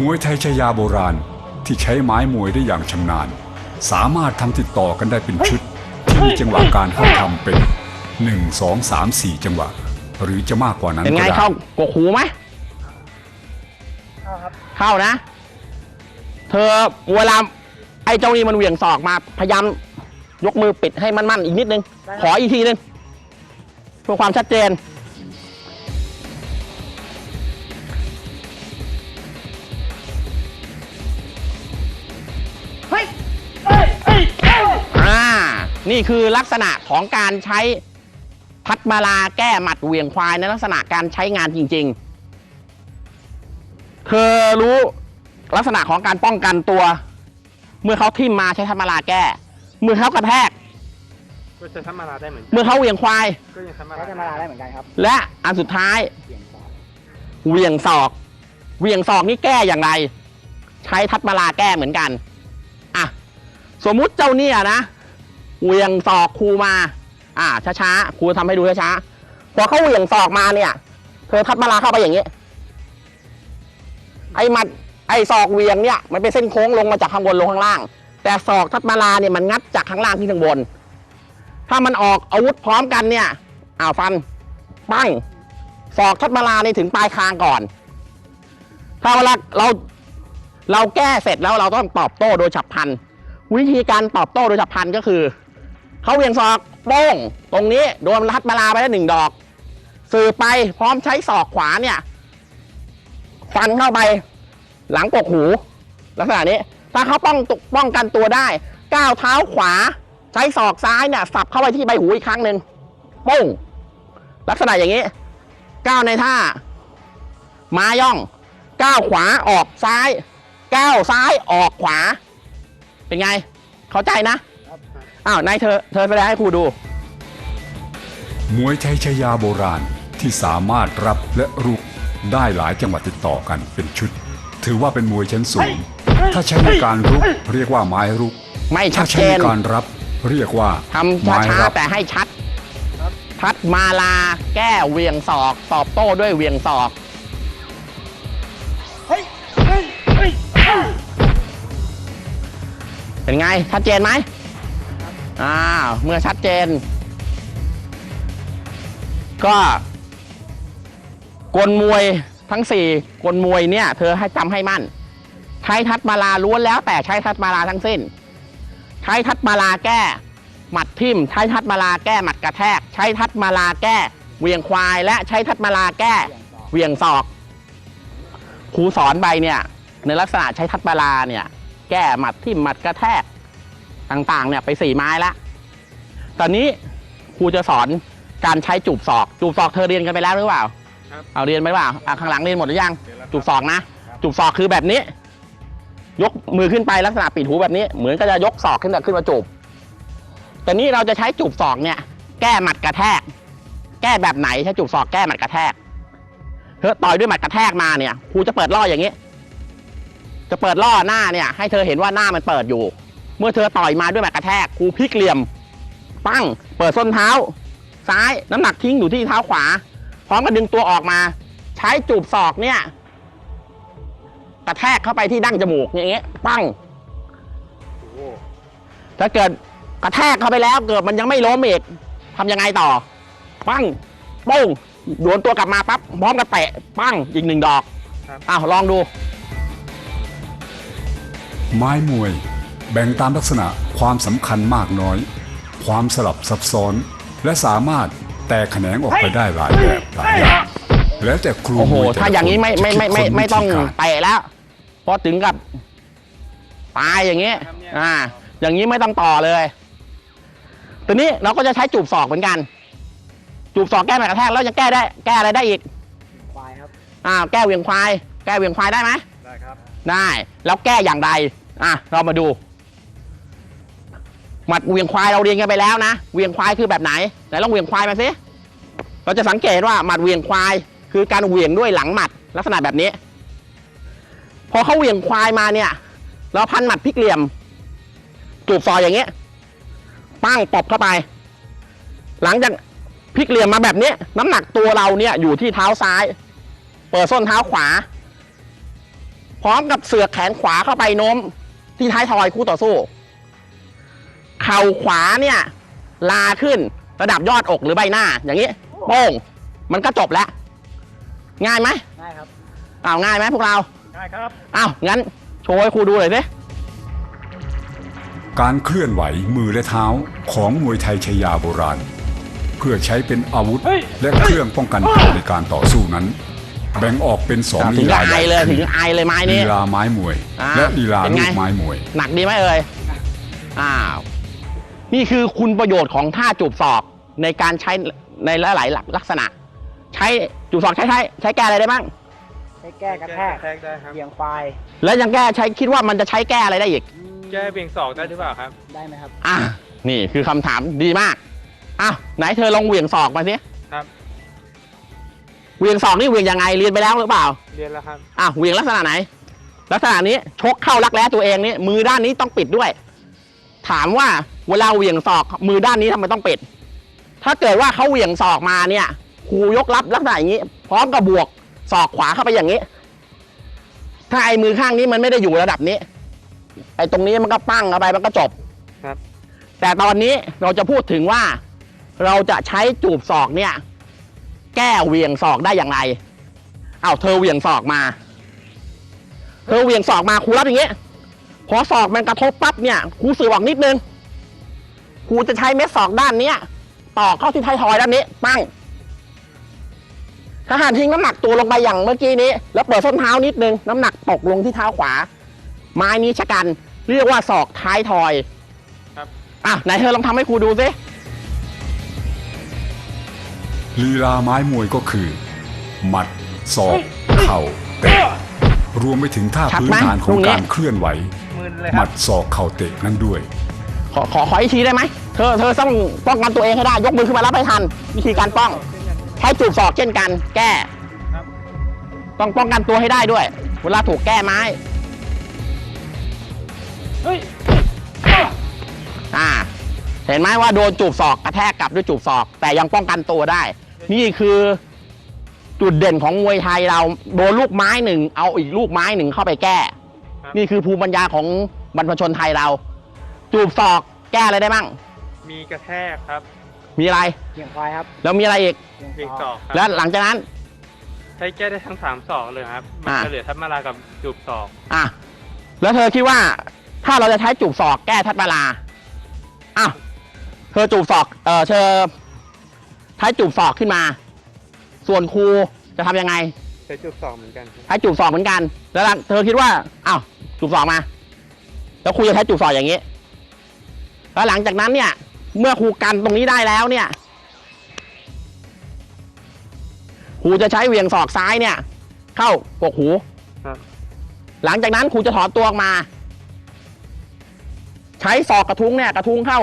มวยไทยชายาโบราณที่ใช้ไม้มวยได้อย่างชำนาญ สามารถทำติดต่อกันได้เป็นชุด ที่มีจังหวะการเข้าทำเป็น 1 2 3 4 จังหวะ หรือจะมากกว่านั้นเป็นก็ไงได้เข้ากกหูไหมเข้าครับเข้านะ เธอเวลาไอ้เจ้านี่มันเหวี่ยงศอกมาพยายามยกมือปิดให้มั่นๆอีกนิดนึง ขออีกทีนึงเพื่อความชัดเจน นี่คือลักษณะของการใช้พัดมาลาแก้หมัดเหวียงควายในลักษณะการใช้งานจริงๆ เธอรู้ลักษณะของการป้องกันตัว เมื่อเขาทิ่มมาใช้พัดมาลาแก้ เมื่อเขากระแทก ก็จะทำมาลาได้เหมือนกันเมื่อเขาเหวียงควาย ก็ยังทำมาใช้ลาธรรมดาได้เหมือนกันครับและอันสุดท้ายเปลี่ยนสองเหวียงศอก เหวียงศอกนี่แก้อย่างไร ใช้ทัดมาลาแก้เหมือนกัน อะ สมมุติเจ้าเนี่ยนะ เหวียงศอกครูมา อ่า ช้าๆ ครูทำให้ดูช้าๆ พอเขาเหวียงศอกมาเนี่ย เธอทัดมาลาเข้าไปอย่างนี้ ไอ้มัด ไอ้ศอกเหวียงเนี่ย มันเป็นเส้นโค้งลงมาจากข้างบนลงข้างล่าง แต่ศอกทัดมาลาเนี่ยมันงัดจากข้างล่างที่ข้างบน ถ้ามันออกอาวุธพร้อมกันเนี่ย อ้าวฟัน ปั้ง ศอกทัดมาลานี่ถึงปลายคางก่อน ถ้าเวลาเรา เราแก้เสร็จแล้วเราต้องตอบโต้โดยฉับพลัน วิธีการตอบโต้โดยฉับพลันก็คือ เขาเวียงศอกโป้งตรงนี้โดนทัดมาลาไปแล้วหนึ่งดอก สื่อไปพร้อมใช้ศอกขวาเนี่ยฟันเข้าไป หลังกกหูลักษณะนี้ ถ้าเขาป้องตุป้องกันตัวได้ ก้าวเท้าขวา ใช้ศอกซ้ายเนี่ยสับเข้าไปที่ใบหูอีกครั้งหนึ่งโป้งลักษณะอย่างนี้ ก้าวในท่า มาย่อง ก้าวขวาออกซ้าย ก้าวซ้ายออกขวา เป็นไง เข้าใจนะ อ้าวนายเธอเธอแสดงให้ครูดู มวยไทยชายาโบราณที่สามารถรับและรุกได้หลายจังหวะติดต่อกันเป็นชุด ถือว่าเป็นมวยชั้นสูง ถ้าใช้ในการรุกเรียกว่าไม้รุกไม่ชัถ้าดใช้เจในนการรับเรียกว่าทำไม้ช้ารับๆแต่ให้ชัดพัดมาลาแก้เหวียงศอกตอบโต้ด้วยเหวียงศอกเฮ้ยเฮ้ยเฮ้ยเฮ้ยเป็นไงชัดเจนไหม อ้าเมื่อชัดเจน ก็กลมวยทั้งสี่กลมวยเนี่ย เธอให้จำให้มั่น ใช้ทัดมาลาล้วนแล้ว แต่ใช้ทัดมาลาทั้งสิ้น ใช้ทัดมาลาแก้ หมัดทิ่ม ใช้ทัดมาลาแก้หมัดกระแทก ใช้ทัดมาลาแก้เวียงควาย และใช้ทัดมาลาแก้เวียงศอกครูสอนไปเนี่ย ในลักษณะใช้ทัดมาลาเนี่ย แก้หมัดทิ่มหมัดกระแทก ต่างๆเนี่ยไปสี่ไม้ละตอนนี้ครูจะสอนการใช้จูบศอก จูบศอกเธอเรียนกันไปแล้วหรือเปล่าครับเอาเรียนไปเปล่าอะข้างหลังเรียนหมดหรือยัง จูบศอกนะ จูบศอกคือแบบนี้ ยกมือขึ้นไปลักษณะปิดหูแบบนี้ เหมือนก็จะยกศอกขึ้นมาขึ้นมาจูบแต่นี่เราจะใช้จูบศอกเนี่ย แก้หมัดกระแทก แก้แบบไหนใช้จูบศอกแก้หมัดกระแทกเธอต่อยด้วยหมัดกระแทกมาเนี่ยครูจะเปิดล่ออย่างนี้ จะเปิดล่อหน้าเนี่ย ให้เธอเห็นว่าหน้ามันเปิดอยู่ เมื่อเธอต่อยมาด้วยหมัดกระแทกครูพลิกเหลี่ยม ปั้ง เปิดส้นเท้า ซ้ายน้ำหนักทิ้งอยู่ที่เท้าขวา พร้อมกับดึงตัวออกมา ใช้จูบศอกเนี่ย กระแทกเข้าไปที่ดั้งจมูกอย่างเงี้ยปั้งโอ้ถ้าเกิดกระแทกเข้าไปแล้ว เกิดมันยังไม่ล้มอีกทำยังไงต่อ ปั้งโป้งโยนตัวกลับมาปั๊บพร้อมกับเตะปั้งอีกหนึ่งดอกอ้าวลองดู ไม้มวย แบ่งตามลักษณะความสำคัญมากน้อย ความสลับซับซ้อน และสามารถแตกแขนงออกไปได้หลายแบบหลายอย่างแล้วแต่ครูโอ้โหมวยแต่ละถ้าอย่างนี้คไม่ไม่จะไม่คิดไม่ค้นไม่ต้องวิธีการเตะแล้วเพราะถึงกับตายอย่างนี้อ่า อย่างนี้ไม่ต้องต่อเลยทีนี้เราก็จะใช้จูบศอกเหมือนกัน จูบศอกแก้หมัดกระแทกแล้วยังแก้ได้ แก้อะไรได้อีกควายครับอ่าแก้เหวียงควาย แก้เหวียงควายได้ไหมได้ครับ ได้ แล้วแก้อย่างไรอะ เรามาดู หมัดเหวียงควายเราเรียนกันไปแล้วนะเหวียงควายคือแบบไหนไหนลองเหวียงควายมาสิเราจะสังเกตว่าหมัดเหวียงควาย คือการเหวียงด้วยหลังหมัดลักษณะแบบนี้ พอเขาเหวียงควายมาเนี่ย เราพันหมัดพลิกเหลี่ยม จูบซอยอย่างเงี้ยปั้งตบเข้าไป หลังจากพลิกเหลี่ยมมาแบบนี้น้ำหนักตัวเราเนี่ยอยู่ที่เท้าซ้าย เปิดส้นเท้าขวา พร้อมกับเสือกแขนขวาเข้าไปโน้มที่ท้ายทอยคู่ต่อสู้ ข่าขวาเนี่ย ลาขึ้นระดับยอดอกหรือใบหน้า อย่างนี้โป้งมันก็จบแล้ว ง่ายไหมง่ายครับอ้าวง่ายไหมพวกเราง่ายครับอ้าวงั้นโชว์ให้ครูดูหน่อยสิการเคลื่อนไหวมือและเท้าของมวยไทยชายาโบราณ เพื่อใช้เป็นอาวุธและเครื่องป้องกันตัวในการต่อสู้นั้น แบ่งออกเป็นสองถึลีงลากับใหไอญ่เลยคืถึงอไอเลยไม้ลีนี้ลาไม้มวยอ่าและลีลาเป็นลูไงกไม้มวย หนักดีไหมเอ่ยอ้าว นี่คือคุณประโยชน์ของท่าจูบศอกในการใช้ในหลายๆลักษณะ ใช้จูบศอกใช้ใช้ใช้แก้อะไรได้บ้างให้แก้กระแทกแทกได้ครับ เบี่ยงควายแล้วยังแก้ใช้คิดว่ามันจะใช้แก้อะไรได้อีก แก้เบี่ยงศอกได้หรือเปล่าครับ ได้ไหมครับ อะนี่คือคำถามดีมากอะไหนเธอลองเหวี่ยงศอกมาสิครับ เหวี่ยงศอกนี่เหวี่ยงยังไงเรียนไปแล้วหรือเปล่าเรียนแล้วครับ อะเหวี่ยงลักษณะไหน ลักษณะนี้ชกเข้ารักแร้ตัวเองนี่มือด้านนี้ต้องปิดด้วย ถามว่าเวลาเหวี่ยงศอกมือด้านนี้ทำไมต้องปิดถ้าเกิดว่าเขาเหวี่ยงศอกมาเนี่ยครูยกรับลักษณะอย่างนี้ พร้อมกับบวกศอกขวาเข้าไปอย่างนี้ ถ้าไอ้มือข้างนี้มันไม่ได้อยู่ระดับนี้ ไอ้ตรงนี้มันก็ปั้งเข้าไปมันก็จบครับ แต่ตอนนี้เราจะพูดถึงว่า เราจะใช้จูบศอกเนี่ย แก้เหวี่ยงศอกได้อย่างไรอ้าวเธอเหวี่ยงศอกมา เธอเหวี่ยงศอกมาครูรับอย่างเงี้ย พอศอกมันกระทบปั๊บเนี่ยครูสื่อบอกนิดนึงครูจะใช้เม็ดศอกด้านเนี้ยต่อเข้าที่ท้ายทอยด้านนี้ ปั้งถ้าหากทิ้งน้ำหนักตัวลงไปอย่างเมื่อกี้นี้ แล้วเปิดส้นเท้านิดนึง น้ำหนักตกลงที่เท้าขวา ไม้นี้ชะกัน เรียกว่าศอกท้ายทอย ครับ อะ ไหนเธอลองทำให้ครูดูสิลีลาไม้มวยก็คือ หมัดศอกเข่าเตะ รวมไปถึงท่าชัดพื้นไหมฐานขตรองงเนี้ยการเคลื่อนไหวมืนเลยหครัมับ ดศอกเข่าเตะนั้นด้วย ขอขอขออีกทีได้ไหมเธอเธอต้องป้องกันตัวเองให้ได้ ยกมือขึ้นมารับให้ทัน วิธีการป้องใช้จูบศอกเช่นกัน แก้ครับ ต้องป้องกันตัวให้ได้ด้วย เวลาถูกแก้ไม้ เฮ้ยอ่า เห็นไหมว่าโดนจูบศอกกระแทกกลับด้วยจูบศอก แต่ยังป้องกันตัวได้ นี่คือ จุดเด่นของมวยไทยเราโดนลูกไม้หนึ่งเอาอีกลูกไม้หนึ่งเข้าไปแก้ ครับ นี่คือภูมิปัญญาของบรรพชนไทยเรา จูบศอกแก้อะไรได้บ้าง มีกระแทกครับมีอะไรเบี่ยงควายครับแล้วมีอะไรอีกเบี่ยงศอกครับแล้วหลังจากนั้น ใช้แก้ได้ทั้งสามศอกเลยครับ มันอ่า จะเหลือทับมาลากับจูบศอก อะแล้วเธอคิดว่าถ้าเราจะใช้จูบศอกแก้ทัดมาลาอ้าวเธอจูบศอกเออเธอใช้จูบศอกขึ้นมา ส่วนครูจะทำยังไงใช้จูบศอกเหมือนกันครับใช้จูบศอกเหมือนกัน แล้วเธอคิดว่าอ้าวจูบศอกมา แล้วครูจะใช้จูบศอกอย่างนี้แล้วหลังจากนั้นเนี่ย เมื่อครูกันตรงนี้ได้แล้วเนี่ยครูจะใช้เหวียงศอกซ้ายเนี่ย เข้ากกหู ครับ หลังจากนั้นครูจะถอนตัวออกมา ใช้ศอกกระทุ้งเนี่ยกระทุ้งเข้า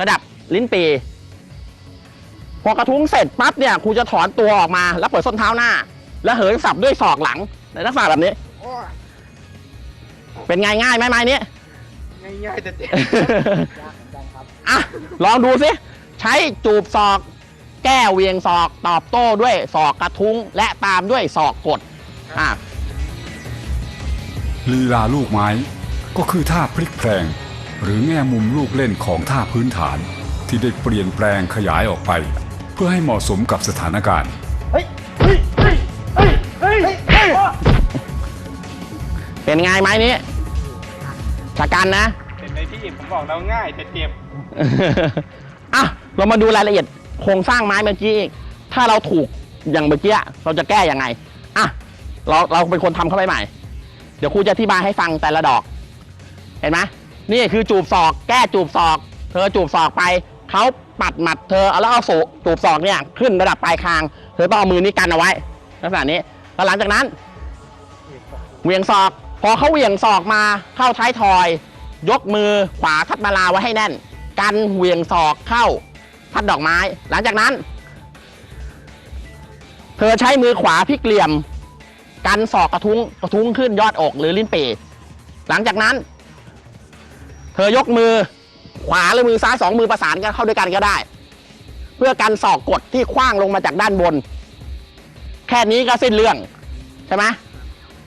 ระดับลิ้นปี พอกระทุ้งเสร็จปั๊บเนี่ยครูจะถอนตัวออกมาแล้วเปิดส้นเท้าหน้า แล้วเหินสับด้วยศอกหลังในลักษณะแบบนี้ เป็นไงง่ายไหมไม้นี้ง่ายๆแต่เจ็บยากเหมือนกันครับอะลองดูสิใช้จูบศอก แก้เวียงศอกตอบโต้ด้วยศอกกระทุ้ง และตามด้วยศอกกดอะลีลาลูกไม้ก็คือท่าพลิกแพลงหรือแง่มุมลูกเล่นของท่าพื้นฐานที่ได้เปลี่ยนแปลงขยายออกไป พื่อให้เหมาะสมกับสถานการณ์เฮ้ยเฮ้ยเฮ้ยเฮ้ยเฮ้ยเฮ้ยเป็นไงไม้นี้ชะกันนะ เห็นไหมพี่ผมบอกแล้วง่ายแต่เจ็บ อะเรามาดูรายละเอียดโครงสร้างไม้เมื่อกี้อีกถ้าเราถูกอย่างเมื่อกี้เราจะแก้ยังไงอะเราเราเป็นคนทำเข้าไปใหม่ เดี๋ยวครูจะอธิบายให้ฟังแต่ละดอก เห็นไหมนี่คือจูบศอก แก้จูบศอก เธอจูบศอกไปเขา ปัดหมัดเธอเอาแล้วเอาโศจูบศอกเนี่ยขึ้นระดับปลายคาง เธอต้องเอามือนี้กันเอาไว้ลักษณะนี้แล้วหลังจากนั้นเหวียงศอก พอเขาเหวียงศอกมาเข้าท้ายทอย ยกมือขวาทัดมาลาไว้ให้แน่น กันเหวียงศอกเข้าทัดดอกไม้ หลังจากนั้น เธอใช้มือขวาพลิกเหลี่ยม กันศอกกระทุ้งกระทุ้งขึ้นยอดอกหรือลิ้นปีหลังจากนั้น เธอยกมือ ขวาหรือมือซ้ายสองมือประสานกันเข้าด้วยกันก็ได้ เพื่อกันศอกกดที่คว้างลงมาจากด้านบน แค่นี้ก็สิ้นเรื่องใช่ไหม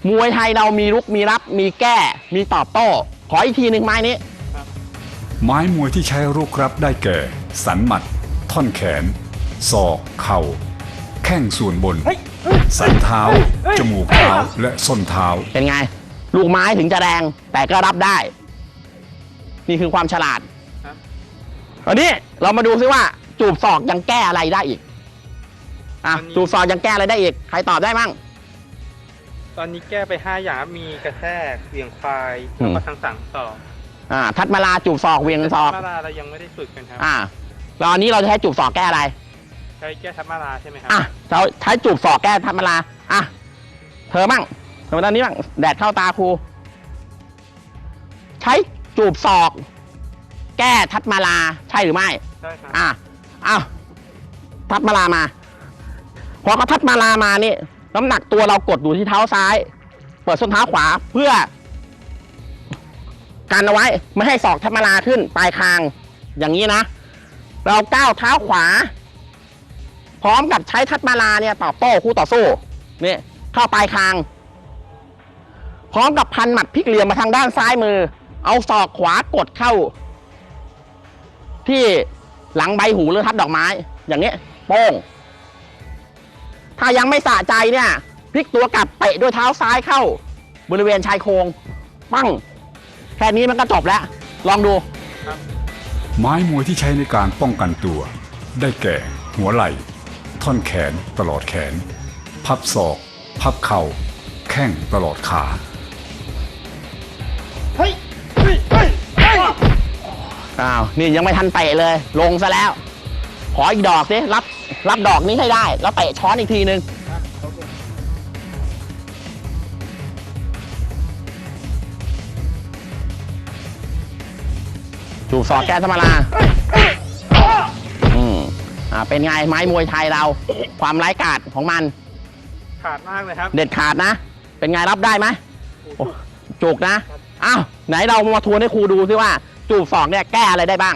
มวยไทยเรามีลุกมีรับ มีแก้ มีตอบโต้ ขออีกทีหนึ่งไม้นี้ ไม้มวยที่ใช้รุกรับได้แก่ สันหมัด ท่อนแขน ศอก เข่า แข้งส่วนบน สันเท้า จมูกเท้า และส้นเท้า เป็นไง ลูกไม้ถึงจะแรงแต่ก็รับได้ นี่คือความฉลาดครับ ตอนนี้เรามาดูซิว่าจูบศอกยังแก้อะไรได้อีก อะจูบศอกยังแก้อะไรได้อีก ใครตอบได้มั่ง ตอนนี้แก้ไปห้าอย่างครับมีกระแทกเหวี่ยงควายอืแล้วมก็ทางสั่งสองอ่า ทัดมาลาจูบศอกเวียงศอก ทัพมาลาเรายังไม่ได้ฝึกกันครับอ่าแล้วอันนี้เราจะใช้จูบศอกแก้อะไร ใช้แก้ทัพมาลาใช่ไหมครัอะเราใช้จูบศอกแก้ทัดมาลา อะ เธอมั่งเธอมาด้านนี้มั่งแดดเข้าตาครู ใช้จูบศอก แก้ทัดมาลาใช่หรือไม่ ใช่ครับอะอ้าวทัดมาลามา พอเขาทัดมาลามานี่น้ำหนักตัวเรากดอยู่ที่เท้าซ้าย เปิดส้นเท้าขวาเพื่อ กันเอาไว้ไม่ให้ศอกทัดมาลาขึ้นปลายคาง อย่างนี้นะ เราก้าวเท้าขวา พร้อมกับใช้ทัดมาลาเนี่ยตอบโต้คู่ต่อสู้นี่เข้าปลายคาง พร้อมกับพันหมัดพลิกเหลี่ยมมาทางด้านซ้ายมือ เอาศอกขวากดเข้า ที่หลังใบหูหรือทัดดอกไม้ อย่างนี้โป้ง ถ้ายังไม่สะใจเนี่ยพลิกตัวกลับเตะด้วยเท้าซ้ายเข้า บริเวณชายโครงปั้ง แค่นี้มันก็จบแล้ว ลองดู ไม้มวยที่ใช้ในการป้องกันตัว ได้แก่ หัวไหล่ ท่อนแขนตลอดแขน พับศอก พับเข่า แข้งตลอดขา อ้าว นี่ยังไม่ทันเตะเลย ลงซะแล้ว ขออีกดอกสิรับ รับดอกนี้ให้ได้ แล้วเตะช้อนอีกทีนึงครับโอเคจูบศอกแก้ธรรมดาอืมอ่า เป็นไงไม้มวยไทยเรา ความร้ายกาจของมัน ขาดมากเลยครับ เด็ดขาดนะ เป็นไงรับได้ไหมโอ้จุกนะ อ้าว ไหนเรามาทวนให้ครูดูซิว่าจูบสองเนี่ยแก้อะไรได้บ้าง